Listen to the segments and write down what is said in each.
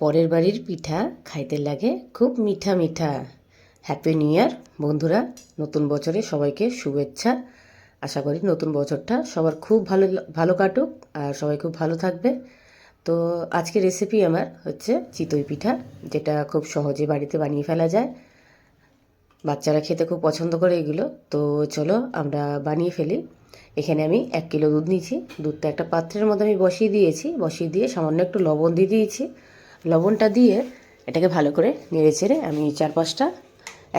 পরের বাড়ির পিঠা খাইতে লাগে খুব মিঠা মিঠা। হ্যাপি নিউ ইয়ার বন্ধুরা। নতুন বছরে সবাইকে শুভেচ্ছা। আশা করি নতুন বছরটা সবার খুব ভালো ভালো কাটুক আর সবাই খুব ভালো থাকবে। তো আজকে রেসিপি আমার হচ্ছে চিতই পিঠা, যেটা খুব সহজে বাড়িতে বানিয়ে ফেলা যায়। বাচ্চারা খেতে খুব পছন্দ করে এগুলো। তো চলো আমরা বানিয়ে ফেলি। এখানে আমি এক কিলো দুধ নিয়েছি। দুধটা একটা পাত্রের মধ্যে আমি বসিয়ে দিয়েছি। বসিয়ে দিয়ে সামান্য একটু লবণ দিয়ে দিয়েছি। লবণটা দিয়ে এটাকে ভালো করে নেড়ে চেড়ে আমি চার পাঁচটা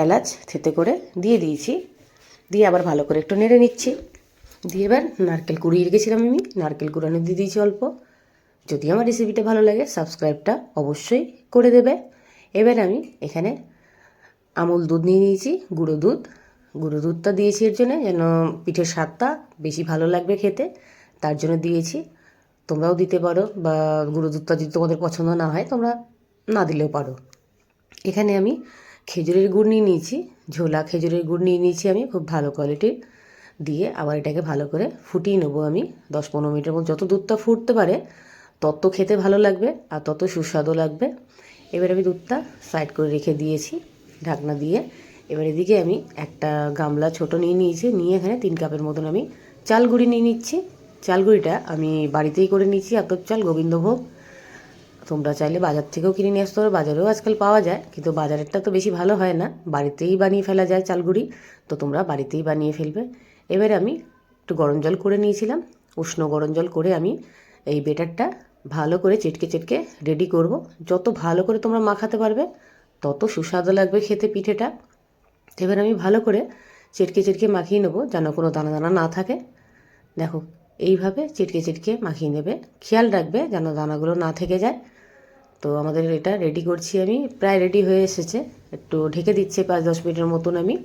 এলাচ থেতে করে দিয়ে দিয়েছি। দিয়ে আবার ভালো করে একটু নেড়ে নিচ্ছি। দিয়ে এবার নারকেল কুড়িয়ে রেখেছিলাম আমি। নারকেল কুড়ানো দিয়ে দিয়েছি অল্প। যদি আমার রেসিপিটা ভালো লাগে সাবস্ক্রাইবটা অবশ্যই করে দেবে। এবার আমি এখানে আমুল দুধ নিয়ে নিয়েছি, গুঁড়ো দুধ। গুঁড়ো দুধটা দিয়েছি এর জন্য যেন পিঠের স্বাদটা বেশি ভালো লাগবে খেতে। তার জন্য দিয়েছি তোমরাও দিতে পারো বা গুঁড়ো দুধটা যদি তোমাদের পছন্দ না হয়, তোমরা না দিলেও পারো। এখানে আমি খেজুরের গুড় নিয়ে নিয়েছি, ঝোলা খেজুরের গুড় নিয়ে নিয়েছি আমি খুব ভালো কোয়ালিটির দিয়ে আবার এটাকে ভালো করে ফুটিয়ে নেব আমি দশ পনেরো মিনিটের মধ্যে যত দুধটা ফুটতে পারে, তত খেতে ভালো লাগবে আর তত সুস্বাদু লাগবে। এবার আমি দুধটা সাইড করে রেখে দিয়েছি ঢাকনা দিয়ে। এবার এদিকে আমি একটা গামলা ছোট নিয়ে নিয়েছি, নিয়ে এখানে তিন কাপের মতন আমি চাল গুঁড়ি নিয়ে নিচ্ছি। চাল গুঁড়িটা আমি বাড়িতেই করে নিচ্ছি আতপ চাল, গোবিন্দভোগ। তোমরা চাইলে বাজার থেকেও কিনে নিয়ে আসতে পারো, বাজারেও আজকাল পাওয়া যায়, কিন্তু বাজারেরটা তো বেশি ভালো হয় না। বাড়িতেই বানিয়ে ফেলা যায় চালগুড়ি, তো তোমরা বাড়িতেই বানিয়ে ফেলবে। এবারে আমি একটু গরম জল করে নিয়েছিলাম, উষ্ণ গরম জল করে আমি এই বেটারটা ভালো করে চেটকে চেটকে রেডি করব। যত ভালো করে তোমরা মাখাতে পারবে, তত সুস্বাদু লাগবে খেতে পিঠেটা। এবার আমি ভালো করে চেটকে চেটকে মাখিয়ে নেব, যেন কোনো দানা দানা না থাকে। দেখো এইভাবে চিটকে চিটকে মাখিয়ে নেবে। খেয়াল রাখবে যেন দানাগুলো না থেকে যায়। তো আমাদের এটা রেডি করছি আমি। প্রায় রেডি হয়ে এসেছে। একটু ঢেকে দিচ্ছে পাঁচ দশ মিনিটের মতন আমি।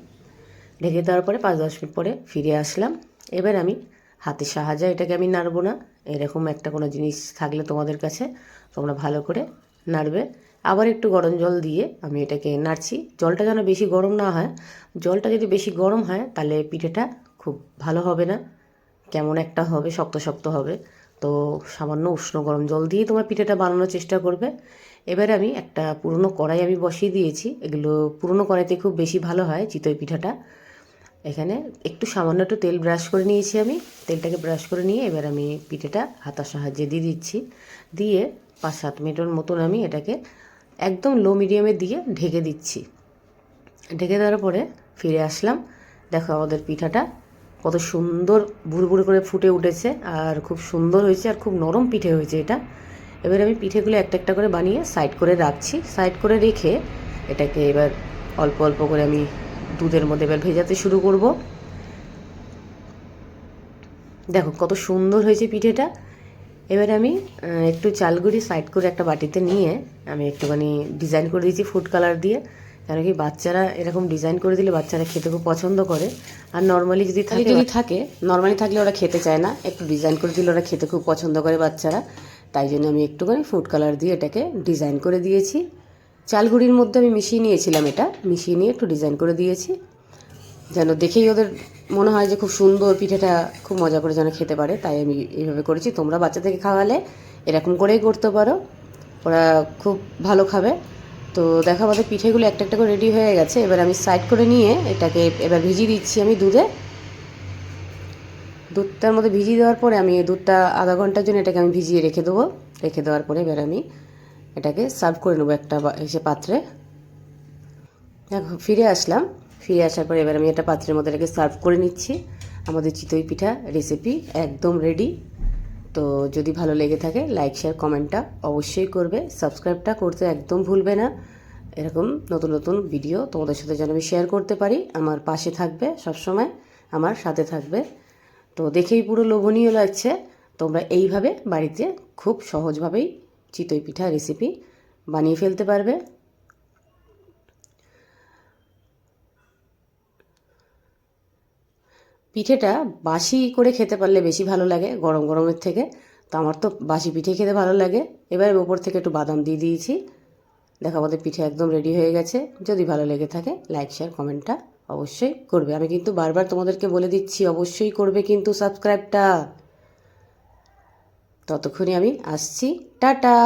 ঢেকে দেওয়ার পরে পাঁচ দশ মিনিট পরে ফিরে আসলাম। এবার আমি হাতের সাহায্যে এটাকে আমি নাড়বো না। এরকম একটা কোনো জিনিস থাকলে তোমাদের কাছে তোমরা ভালো করে নাড়বে। আবার একটু গরম জল দিয়ে আমি এটাকে নাড়ছি। জলটা যেন বেশি গরম না হয়। জলটা যদি বেশি গরম হয় তাহলে পিঠেটা খুব ভালো হবে না। কেমন একটা হবে, শক্ত শক্ত হবে। তো সামান্য উষ্ণ গরম জল দিয়ে তোমার পিঠেটা বানানোর চেষ্টা করবে। এবারে আমি একটা পুরনো কড়াই আমি বসিয়ে দিয়েছি। এগুলো পুরনো কড়াইতে খুব বেশি ভালো হয় চিতই পিঠাটা। এখানে একটু সামান্য একটু তেল ব্রাশ করে নিয়েছি আমি। তেলটাকে ব্রাশ করে নিয়ে এবার আমি পিঠেটা হাতার সাহায্যে দিয়ে দিচ্ছি। দিয়ে পাঁচ সাত মিনিটের মতন আমি এটাকে একদম লো মিডিয়ামে দিয়ে ঢেকে দিচ্ছি। ঢেকে দেওয়ার পরে ফিরে আসলাম। দেখো আমাদের পিঠাটা কত সুন্দর বুড়ো করে ফুটে উঠেছে আর খুব সুন্দর হয়েছে আর খুব নরম পিঠে হয়েছে এটা। এবার আমি পিঠেগুলো একটা একটা করে বানিয়ে সাইড করে রাখছি। সাইড করে রেখে এটাকে এবার অল্প অল্প করে আমি দুধের মধ্যে এবার ভেজাতে শুরু করব। দেখো কত সুন্দর হয়েছে পিঠেটা। এবার আমি একটু চালগুড়ি সাইড করে একটা বাটিতে নিয়ে আমি একটুখানি ডিজাইন করে দিয়েছি ফুড কালার দিয়ে। কেন কি বাচ্চারা এরকম ডিজাইন করে দিলে বাচ্চারা খেতে খুব পছন্দ করে। আর নর্মালি যদি থাকে যদি থাকে নর্মালি থাকলে ওরা খেতে চায় না। একটু ডিজাইন করে দিলে ওরা খেতে খুব পছন্দ করে বাচ্চারা। তাই জন্য আমি একটুখানি ফুড কালার দিয়ে এটাকে ডিজাইন করে দিয়েছি। চালগুড়ির মধ্যে আমি মিশিয়ে নিয়েছিলাম এটা। মিশিয়ে নিয়ে একটু ডিজাইন করে দিয়েছি। যেন দেখেই ওদের মনে হয় যে খুব সুন্দর পিঠেটা খুব মজা করে যেন খেতে পারে। তাই আমি এইভাবে করেছি। তোমরা বাচ্চাদেরকে খাওয়ালে এরকম করেই করতে পারো। ওরা খুব ভালো খাবে। তো দেখা আমাদের পিঠেগুলো একটা একটা করে রেডি হয়ে গেছে। এবার আমি সাইড করে নিয়ে এটাকে এবার ভিজিয়ে দিচ্ছি আমি দুধে। দুধটার মধ্যে ভিজিয়ে দেওয়ার পরে আমি দুধটা আধা ঘণ্টার জন্য এটাকে আমি ভিজিয়ে রেখে দেবো। রেখে দেওয়ার পরে এবার আমি এটাকে সার্ভ করে নেব একটা এসে পাত্রে। দেখো, ফিরে আসলাম। ফিরে আসার পরে এবার আমি একটা পাত্রের মধ্যে এটাকে সার্ভ করে নিচ্ছি। আমাদের চিতই পিঠা রেসিপি একদম রেডি তো যদি ভালো লেগে থাকে লাইক শেয়ার কমেন্টটা অবশ্যই করবে। সাবস্ক্রাইবটা করতে একদম ভুলবে না। এরকম নতুন নতুন ভিডিও তোমাদের সাথে যেন আমি শেয়ার করতে পারি, আমার পাশে থাকবে সবসময়, আমার সাথে থাকবে। তো দেখেই পুরো লোভনীয় লাগছে। তোমরা এইভাবে বাড়িতে খুব সহজভাবেই চিতই পিঠা রেসিপি বানিয়ে ফেলতে পারবে। পিঠেটা বাসি করে খেতে পারলে বেশি ভালো লাগে, গরম গরমের থেকে। তো আমার তো বাসি পিঠে খেতে ভালো লাগে। এবার ওপর থেকে একটু বাদাম দিয়ে দিয়েছি। দেখো আমাদের পিঠে একদম রেডি হয়ে গেছে। যদি ভালো লেগে থাকে লাইক শেয়ার কমেন্টটা অবশ্যই করবে। আমি কিন্তু বারবার তোমাদেরকে বলে দিচ্ছি, অবশ্যই করবে কিন্তু সাবস্ক্রাইবটা ততক্ষণে আমি আসছি। টাটা!